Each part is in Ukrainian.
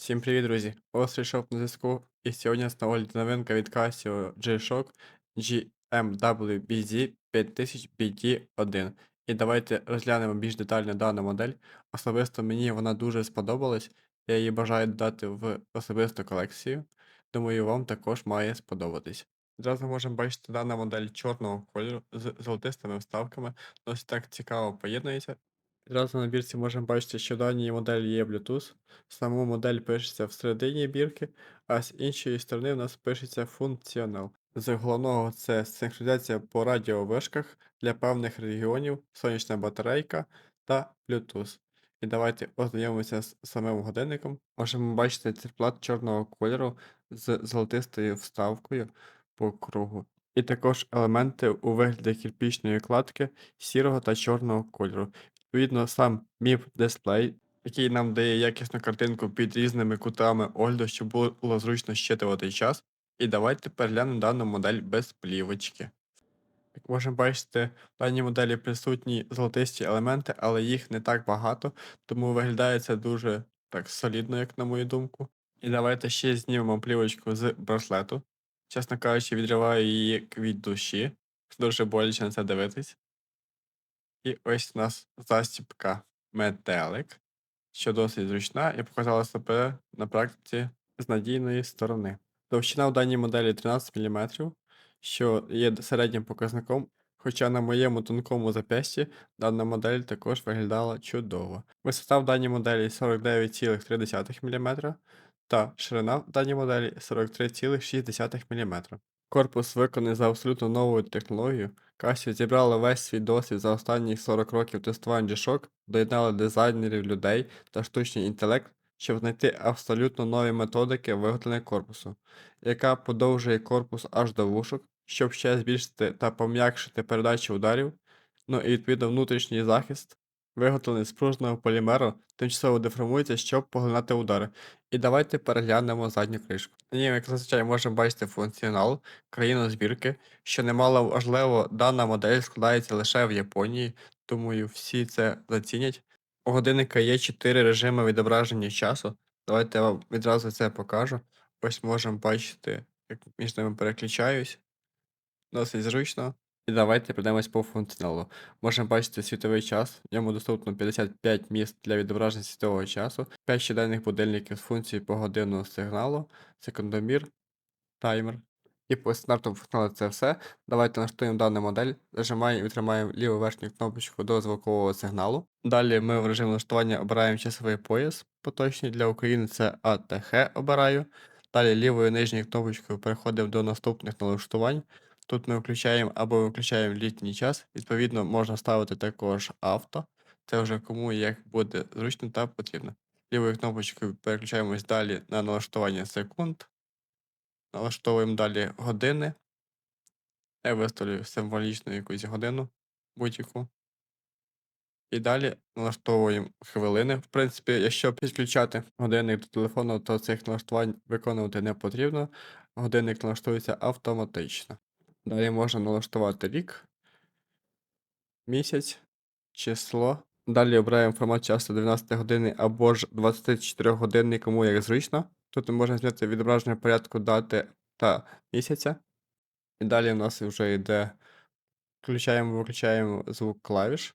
Всім привіт, друзі! Острий шоп на зв'язку. І сьогодні у новинка від Casio G-Shock GMWBZ 5000 BD1. І давайте розглянемо більш детально дану модель. Особисто мені вона дуже сподобалась. Я її бажаю додати в особисту колекцію. Думаю, вам також має сподобатись. Одразу можемо бачити дана модель чорного кольору з золотистими вставками. Досить так цікаво поєднується. Відразу на бірці можемо бачити, що в даній моделі є Bluetooth. Сама модель пишеться всередині бірки, а з іншої сторони в нас пишеться функціонал. З головного це синхронізація по радіовишках для певних регіонів, сонячна батарейка та Bluetooth. І давайте ознайомимося з самим годинником. Можемо бачити циферблат чорного кольору з золотистою вставкою по кругу. І також елементи у вигляді кирпічної кладки сірого та чорного кольору. Відповідно, сам MIP дисплей, який нам дає якісну картинку під різними кутами огляду, щоб було зручно щитувати час. І давайте переглянемо дану модель без плівочки. Як можемо бачити, в даній моделі присутні золотисті елементи, але їх не так багато, тому виглядає це дуже так солідно, як на мою думку. І давайте ще знімемо плівочку з браслету. Чесно кажучи, відриваю її від душі. Дуже боляче на це дивитись. І ось у нас застібка метелик, що досить зручна і показала себе на практиці з надійної сторони. Товщина в даній моделі 13 мм, що є середнім показником, хоча на моєму тонкому запясті дана модель також виглядала чудово. Висота в даній моделі 49,3 мм, та ширина в даній моделі 43,6 мм. Корпус виконаний за абсолютно новою технологією. Casio зібрала весь свій досвід за останні 40 років тестувань G-Shock, доєднали дизайнерів людей та штучний інтелект, щоб знайти абсолютно нові методики виготовлення корпусу, яка подовжує корпус аж до вушок, щоб ще збільшити та пом'якшити передачу ударів, ну і відповідно внутрішній захист, виготовлений з пружного полімеру, тимчасово деформується, щоб поглинати удари. І давайте переглянемо задню кришку. На ній, як зазвичай, можемо бачити функціонал, країну збірки, що немало важливо, дана модель складається лише в Японії, думаю, всі це зацінять. У годинника є 4 режими відображення часу. Давайте я вам відразу це покажу. Ось можемо бачити, як між ними переключаюсь. Досить зручно. І давайте пройдемось по функціоналу. Можемо бачити світовий час, в ньому доступно 55 місць для відображення світового часу, 5 щоденних будильників з функцією погодинного сигналу, секундомір, таймер. І по стандартному функціоналу це все. Давайте налаштуємо дану модель, зажимаємо і тримаємо ліву верхню кнопочку до звукового сигналу. Далі ми в режимі налаштування обираємо часовий пояс, поточний для України це ATH обираю. Далі лівою нижньою кнопочкою переходимо до наступних налаштувань. Тут ми включаємо або виключаємо літній час. Відповідно, можна ставити також авто. Це вже кому як буде зручно та потрібно. Лівою кнопочкою переключаємось далі на налаштування секунд. Налаштовуємо далі години. Я виставлю символічну якусь годину будь-яку. І далі налаштовуємо хвилини. В принципі, якщо підключати годинник до телефону, то цих налаштувань виконувати не потрібно. Годинник налаштується автоматично. Далі можна налаштувати рік, місяць, число. Далі обираємо формат часу 12 години або ж 24 години, кому як зручно. Тут можемо зняти відображення порядку дати та місяця. І далі у нас вже йде включаємо, виключаємо звук клавіш.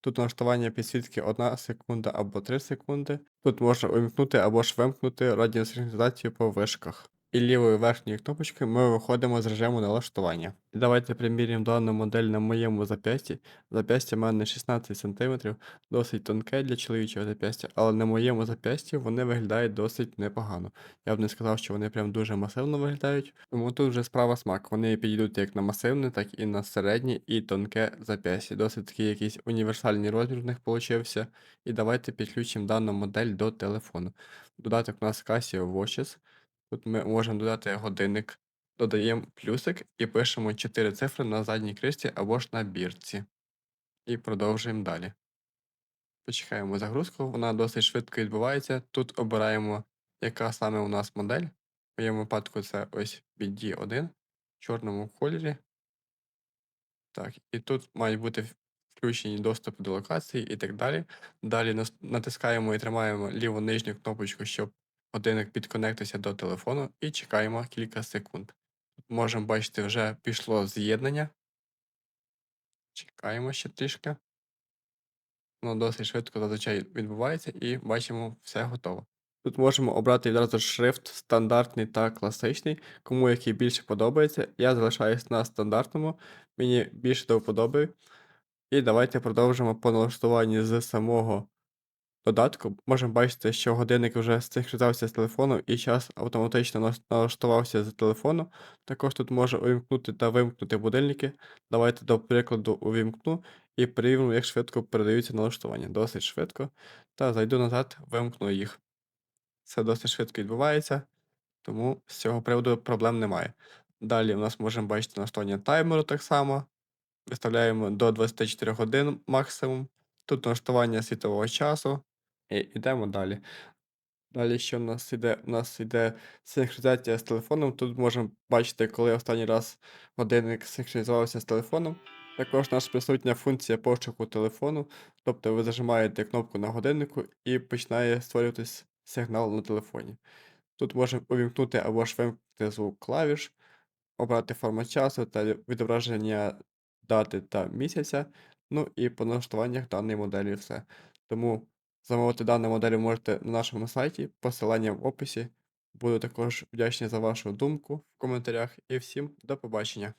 Тут налаштування підсвітки 1 секунда або 3 секунди. Тут можна увімкнути або ж вимкнути радіосинхронізацію по вишках. І лівою верхньою кнопочкою ми виходимо з режиму налаштування. І давайте приміряємо дану модель на моєму зап'ясті. Зап'ястя в мене 16 см, досить тонке для чоловічого зап'ястя, але на моєму зап'ясті вони виглядають досить непогано. Я б не сказав, що вони прям дуже масивно виглядають, тому тут вже справа смак. Вони підійдуть як на масивне, так і на середнє і тонке зап'ястя. Досить такий якийсь універсальний розмір в них получився. І давайте підключимо дану модель до телефону. Додаток у нас Casio Watches. Тут ми можемо додати годинник, додаємо плюсик і пишемо 4 цифри на задній кришці або ж на бірці. І продовжуємо далі. Почекаємо загрузку, вона досить швидко відбувається. Тут обираємо, яка саме у нас модель. В моєму випадку це ось BD1 в чорному кольорі. Так, і тут мають бути включені доступи до локації і так далі. Далі натискаємо і тримаємо ліву нижню кнопочку, щоб годинник підконектився до телефону і чекаємо кілька секунд. Можемо бачити, вже пішло з'єднання. Чекаємо ще трішки. Воно досить швидко зазвичай відбувається і бачимо, все готово. Тут можемо обрати відразу шрифт стандартний та класичний, кому який більше подобається. Я залишаюсь на стандартному, мені більше до вподоби. І давайте продовжимо по налаштуванні з самого додатку. Можемо бачити, що годинник вже синхронізувався з телефоном і час автоматично налаштувався з телефону. Також тут може увімкнути та вимкнути будильники. Давайте, до прикладу, увімкну і перевіримо, як швидко передаються налаштування. Досить швидко. Та зайду назад, вимкну їх. Це досить швидко відбувається, тому з цього приводу проблем немає. Далі у нас можемо бачити налаштування таймеру так само. Виставляємо до 24 годин максимум. Тут налаштування світового часу. І йдемо далі. Далі, що в нас іде? У нас йде синхронізація з телефоном. Тут можемо бачити, коли останній раз годинник синхронізувався з телефоном. Також у нас присутня функція пошуку телефону. Тобто ви зажимаєте кнопку на годиннику і починає створюватись сигнал на телефоні. Тут можемо увімкнути або ж вимкнути звук клавіш, обрати формат часу та відображення дати та місяця. Ну і по налаштуваннях даної моделі все. Тому замовити дану модель можете на нашому сайті, посилання в описі. Буду також вдячний за вашу думку в коментарях. І всім до побачення.